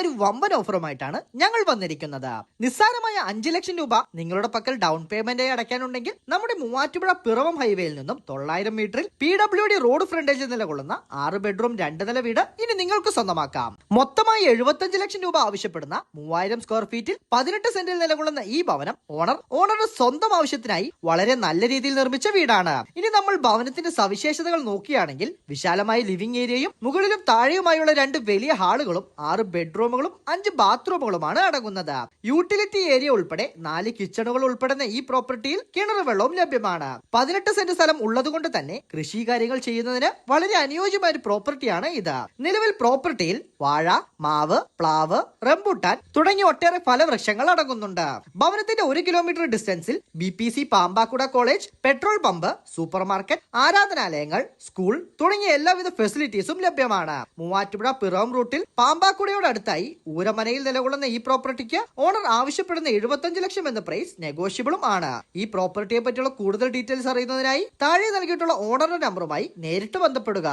ഒരു വമ്പൻ ഓഫറുമായിട്ടാണ് ഞങ്ങൾ വന്നിരിക്കുന്നത്. നിസ്സാരമായ അഞ്ച് ലക്ഷം രൂപ നിങ്ങളുടെ പക്കൽ ഡൗൺ പേയ്മെന്റ് അടയ്ക്കാനുണ്ടെങ്കിൽ നമ്മുടെ മൂവാറ്റുപുഴ പിറവം ഹൈവേയിൽ നിന്നും തൊള്ളായിരം മീറ്ററിൽ പി ഡബ്ല്യു ഡി റോഡ് ഫ്രണ്ടേജിൽ നിലകൊള്ളുന്ന ആറ് ബെഡ്റൂം രണ്ട് നില വീട് ഇനി നിങ്ങൾക്ക് സ്വന്തമാക്കാം. മൊത്തമായി എഴുപത്തഞ്ച് ലക്ഷം രൂപ ആവശ്യപ്പെടുന്ന മൂവായിരം സ്ക്വയർ ഫീറ്റിൽ പതിനെട്ട് സെന്റിൽ നിലകൊള്ളുന്ന ഈ ഭവനം ഓണർ ഓണറുടെ സ്വന്തം ആവശ്യത്തിനായി വളരെ നല്ല രീതിയിൽ നിർമ്മിച്ച വീടാണ്. ഇനി നമ്മൾ ഭവനത്തിന്റെ സവിശേഷതകൾ നോക്കുകയാണെങ്കിൽ വിശാലമായ ലിവിംഗ് ഏരിയയും മുകളിലും താഴെയുമായുള്ള രണ്ട് വലിയ ഹാളുകളും ആറ് ബെഡ്റൂമുകളും അഞ്ച് ബാത്റൂമുകളുമാണ് അടങ്ങുന്നത്. യൂട്ടിലിറ്റി ഏരിയ ഉൾപ്പെടെ നാല് കിച്ചണുകൾ ഉൾപ്പെടുന്ന ഈ പ്രോപ്പർട്ടിയിൽ കിണർ വെള്ളവും ലഭ്യമാണ്. പതിനെട്ട് സെന്റ് സ്ഥലം ഉള്ളതുകൊണ്ട് തന്നെ കൃഷി കാര്യങ്ങൾ ചെയ്യുന്നതിന് വളരെ അനുയോജ്യമായ ഒരു പ്രോപ്പർട്ടിയാണ് ഇത്. നിലവിൽ പ്രോപ്പർട്ടിയിൽ വാഴ മാവ് പ്ലാവ് റംബുട്ടാൻ തുടങ്ങിയ ഒട്ടേറെ ഫലവൃക്ഷങ്ങൾ അടങ്ങുന്നുണ്ട്. ഭവനത്തിന്റെ ഒരു kilometre ഡിസ്റ്റൻസിൽ B P C Pampakuda college petrol pump super market ആരാധനാലയങ്ങൾ സ്കൂൾ തുടങ്ങിയ എല്ലാവിധ ഫെസിലിറ്റീസും ലഭ്യമാണ്. മൂവാറ്റുപുഴ പിറവം റൂട്ടിൽ പാമ്പാക്കുടയോട് അടുത്തായി ഊരമനയിൽ നിലകൊള്ളുന്ന ഈ പ്രോപ്പർട്ടിക്ക് ഓണർ ആവശ്യപ്പെടുന്ന എഴുപത്തഞ്ച് ലക്ഷം എന്ന പ്രൈസ് നെഗോഷ്യബിളും ആണ്. ഈ പ്രോപ്പർട്ടിയെ പറ്റിയുള്ള കൂടുതൽ ഡീറ്റെയിൽസ് അറിയുന്നതിനായി താഴെ നൽകിയിട്ടുള്ള ഓണറുടെ നമ്പറുമായി നേരിട്ട് ബന്ധപ്പെടുക.